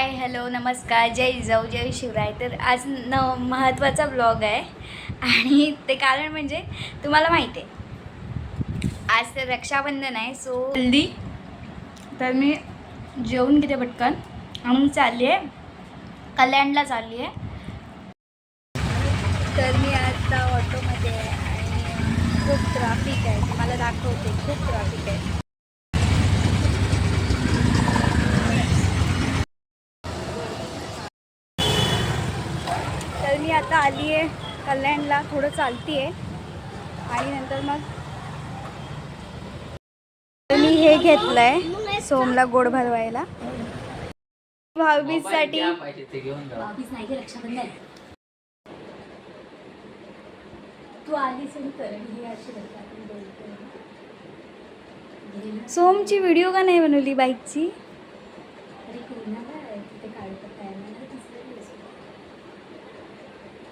Hi hello नमस्कार जय जाऊ जय शिवराय. तर आज न महत्त्वाचा ब्लॉग आहे. आणि ते कारण म्हणजे तुम्हाला माहिती आहे. आज तर रक्षाबंधन आहे सो हल्दी. तर मी जेवून घेते पटकन. आणि चालली आहे. कल्याणला चालली आहे. तर मी आता ऑटोमध्ये आहे आणि खूप ट्रॅफिक आहे. तुम्हाला दाखवते खूप ट्रॅफिक आहे तर मी आता आली आहे कल्याणला थोडं चालती आहे आणि नंतर मग मी हे घेतलं आहे सोमला गोड भरवायला. भाऊबीजसाठी पाहिजे ते घेऊन जा तू आलीस सोमची व्हिडिओ का नाही बनवली बाईकची?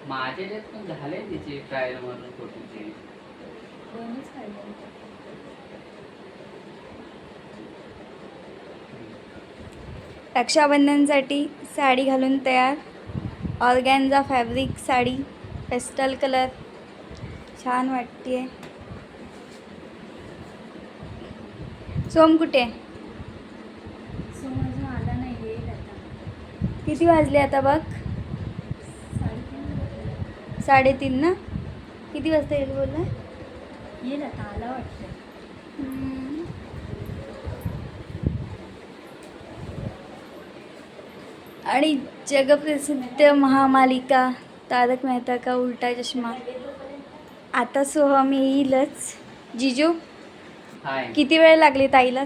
माझे जे पण झाले तिचे ट्रायल म्हणून फोटोचे. रक्षाबंधनसाठी साडी घालून तयार. Organza fabric sari pastel colour. छान वाटते सोम कुठे? किती वाजले आता बघ? साडेतीन ना? किती वाजता येईल बोलला येईल आता आला वाटतं. आणि जगप्रसिद्ध महामालिका तारक मेहता का उलटा चष्मा? आता सोहम येईलच. जिजू हाय. किती वेळ लागली ताईला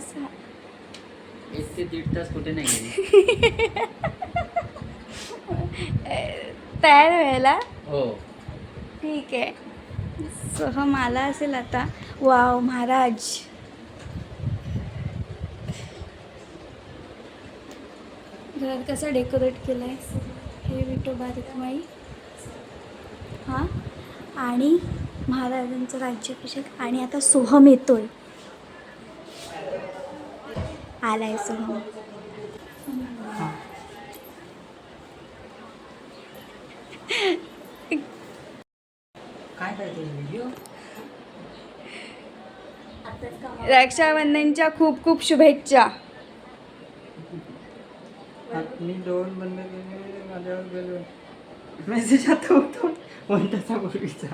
एक ते दीड तास कुठे नाही गेले. तयार व्हायला? हो. ठीक आहे. सह मला असेल आता. वाव महाराज. घर कसं डेकोरेट केलं आहे हे विटो बारीक माई हां? आणि महाराजांचं राज्याभिषेक. आणि आता सोहम येतोय. आलाय सोहम काय करते व्हिडिओ रक्षाबंधनच्या खूप खूप शुभेच्छा. मी दोन बंद केले माझ्यावर गेलो. मेसेज आता होतो. one तासापूर्वीचा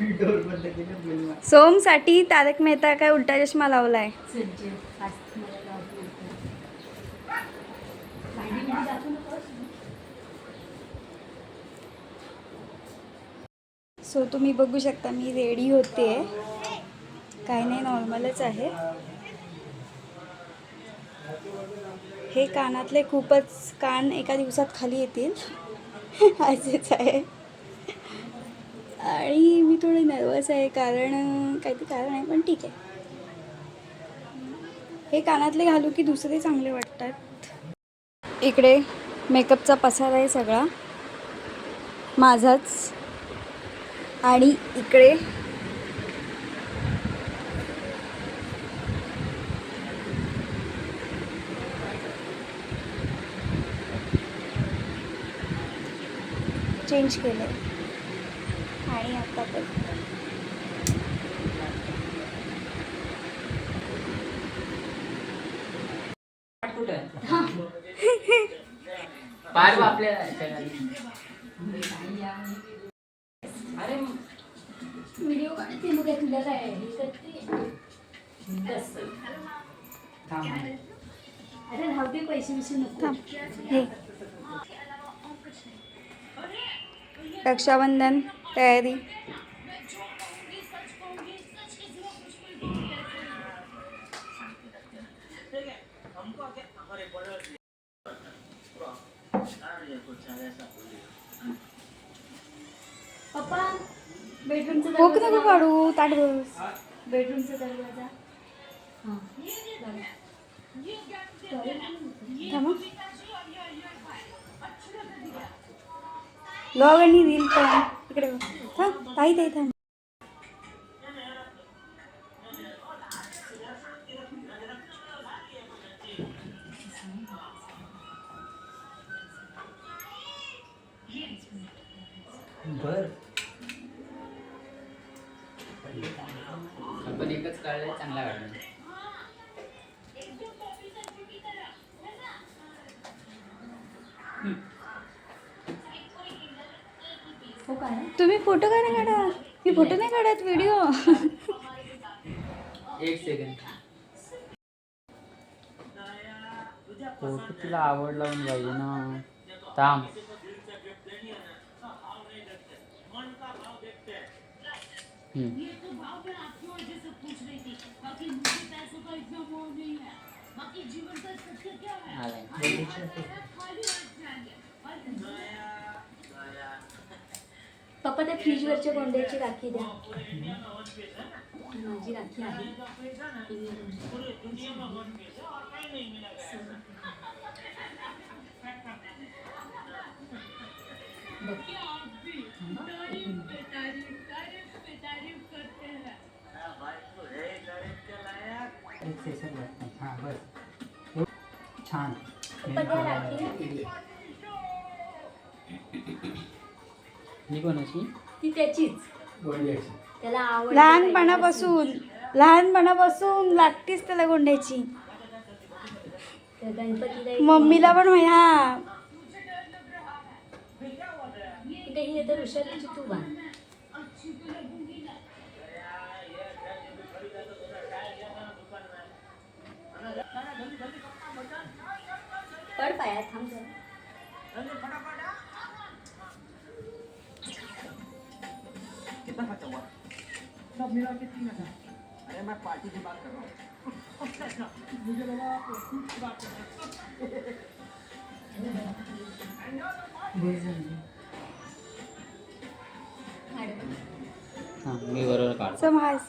मी डोर बंद केले बिल सोमसाठी तारक मेहता काय उलटा चष्मा लावलाय? सो तुम्ही बघू शकता मी रेडी होते. काही नाही नॉर्मलच आहे. हे कानातले खूपच कान एका दिवसात खाली येतील. असेच आहे. आणि मी थोडी नर्वस आहे कारण काहीतरी कारण आहे पण ठीक आहे. हे कानातले घालू की दुसरे चांगले वाटतात? इकडे मेकअपचा पसारा आहे सगळा. माझाच. आणि इकडे चेंज केलं आणि आता पण आपल्या अरे व्हिडिओ काढते मग हे अरे राहते पैसे बिसे नको. रक्षाबंधन तयारी. भोक नको काढू ताट बस बेडरूमचा दरवाजा. लॉग आणि रील पण. इकडे हां ताई ताई थांब. बर. आपण एकच काढलं चांगला काढला तुम्ही फोटो का नाही काढा. मी फोटो नाही काढत व्हिडिओ एक सेकंड फोटो तुला आवड लावून पाहिजे ना. थांब. हम्म. पप्पा त्या फ्रीजवरच्या कोंड्याची राखी द्या. माझी राखी आहे. हा बस. छान पप्पा राखी ही कोणाची ती त्याचीच. त्याला आवड लहानपणापासून लहानपणापासून लागतीच त्याला गोंड्याची. तर गणपतीला एक- मम्मीला पण माहिती हा. इथे ही तर ऋषालीची तू बांध पड पायात थांब जरा. मुझे बात करो मुझे लगा बात करो मी बरोबर काढ समाज।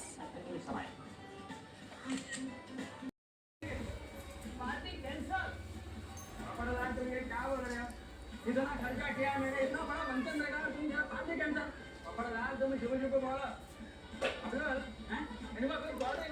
इतना खर्चा किया मैंने इतना बड़ा मंथन रखा तुम क्या पार्टी कैंसर। और बड़ा लाल तुम शुभ शुभ बोला अपना इनका कोई गॉड नहीं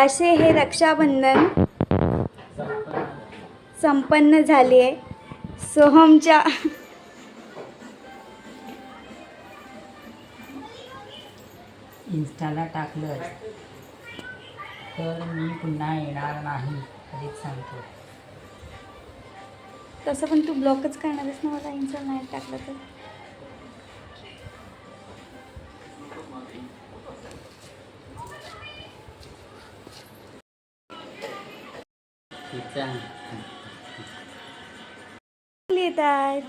असे हे रक्षाबंधन संपन्न झाले. आहे सोहमच्या इन्स्टाला टाकलं तर मी पुन्हा येणार नाही कधीच सांगतो. तसं पण तू ब्लॉकच करणारच ना मला इन्स्टा नाही टाकलं तर? येत आहेत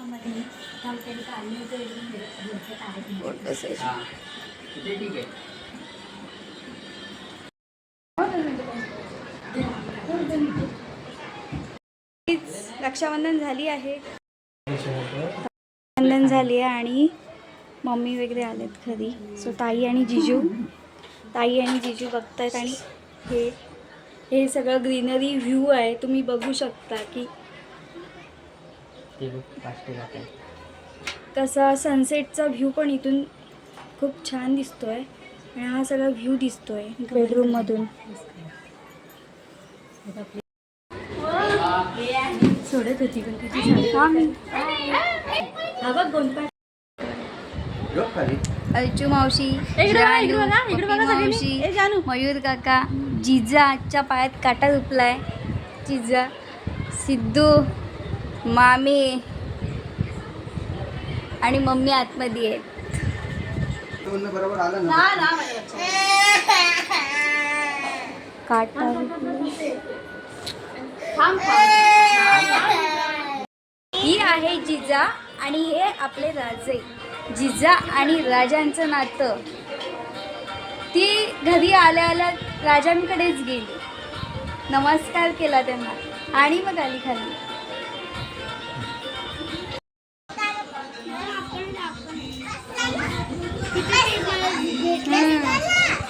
रक्षाबंधन झाली आहे. रक्षाबंधन झाली आहे आणि मम्मी वगैरे आलेत घरी. सो ताई आणि जिजू. ताई आणि जिजू बघतायत आणि हे हे सगळं ग्रीनरी व्ह्यू आहे तुम्ही बघू शकता की ते बघ पाचशे आहे. कसा सनसेटचा व्ह्यू पण इथून खूप छान दिसतोय आणि हा सगळा व्ह्यू दिसतोय बेडरूममधून सोडत होती पण तिची हा मी जिजाच्या पायात काटा दुपला आहे जिजा सिद्धू मामी आणि मम्मी आतमध्ये आहेत. काटा ही आहे जिजा आणि हे आपले राजे. जिजा आणि राजांचं नातं. ती घरी आल्या आल्या राजांकडेच गेली. नमस्कार केला त्यांना आणि मग आली खाली.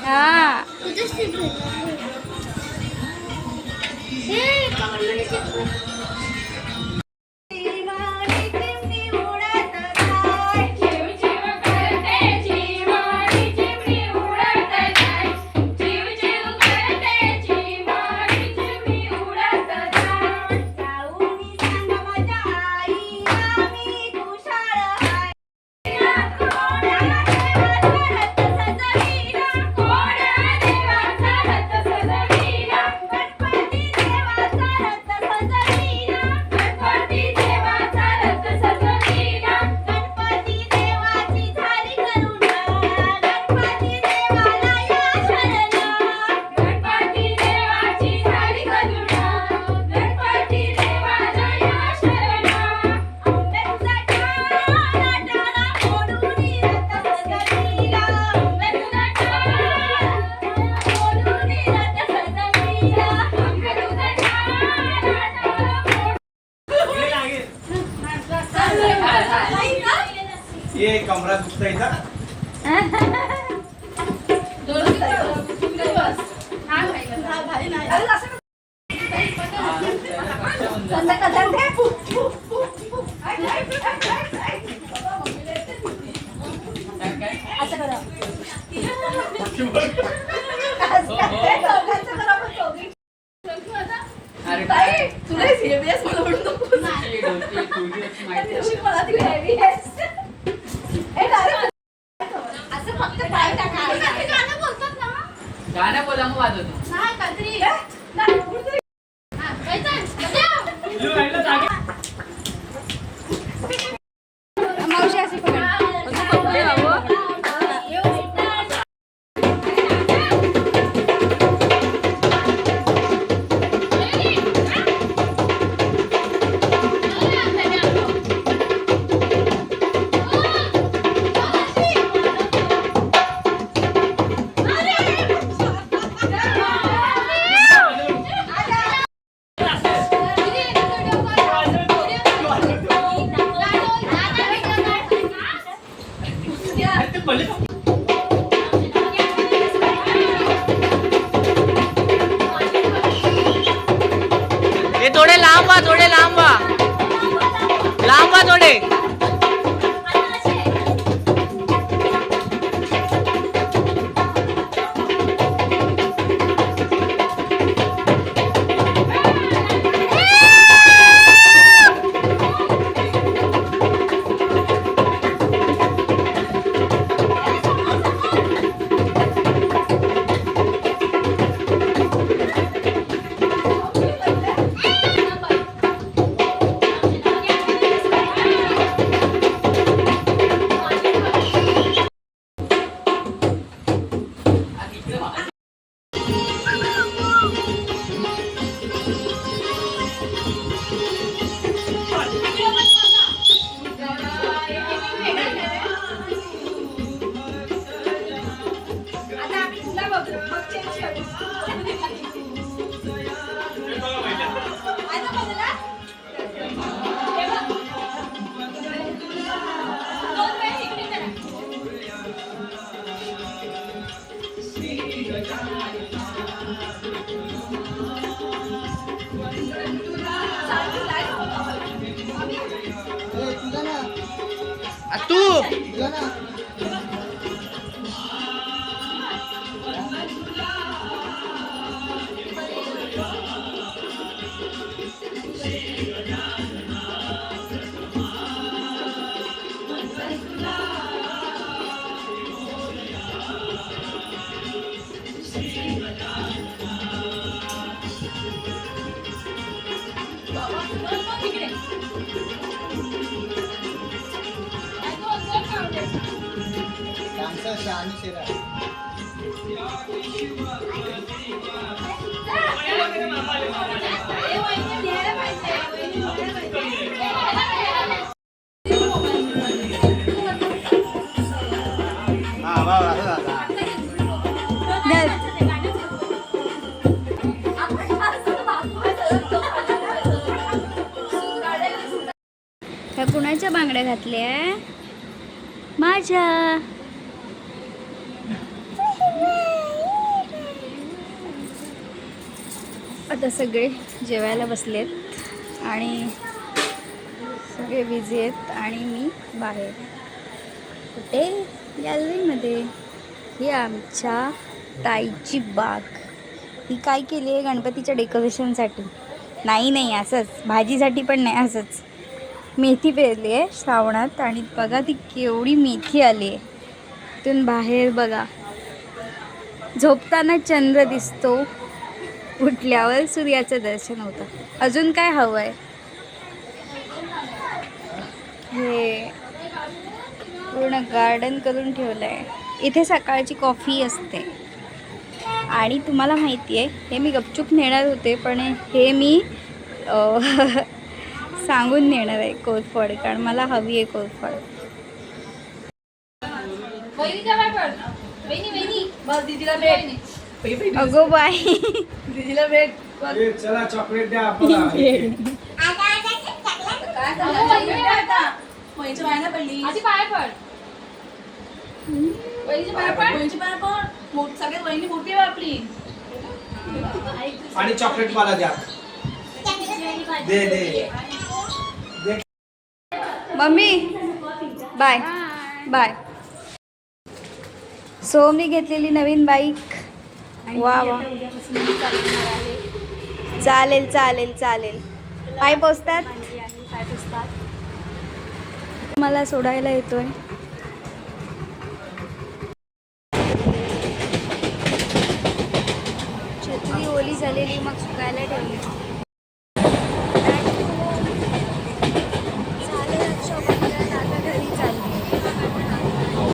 हा. you. सिद्धू ह्या कुणाच्या बांगड्या घातल्या. माझ्या. आता सगळे जेवायला बसलेत आणि सगळे बिझी आहेत आणि मी बाहेर. कुठे? गॅलरीमध्ये ही आमच्या ताईची बाग. ही काय केली आहे गणपतीच्या डेकोरेशनसाठी नाही नाही असंच. भाजीसाठी पण नाही असंच. मेथी पेरली आहे श्रावणात आणि बघा ती केवढी मेथी आली आहे. तिथून बाहेर बघा. झोपताना चंद्र दिसतो. उठल्यावर सूर्याचं दर्शन होतं. अजून काय हवं आहे हे पूर्ण गार्डन करून ठेवलं आहे इथे सकाळची कॉफी असते. आणि तुम्हाला माहिती आहे हे मी गपचूप नेणार होते पण हे मी सांगून नेणार आहे कोरफड कारण मला हवी आहे कोरफड बस दीदीला भेट. अगो बाय दीदीला भेट. चला चॉकलेट द्या सगळ्यात वहिनी मोठी आहे आपली. आणि चॉकलेट मला द्या. दे. दे. Mummy bye. बाय. सो मी घेतलेली नवीन बाईक. वा वा. चालेल चालेल चालेल. पाय पोचतात. मला सोडायला येतोय. छत्री ओली झालेली मग सुकायला ठेवली.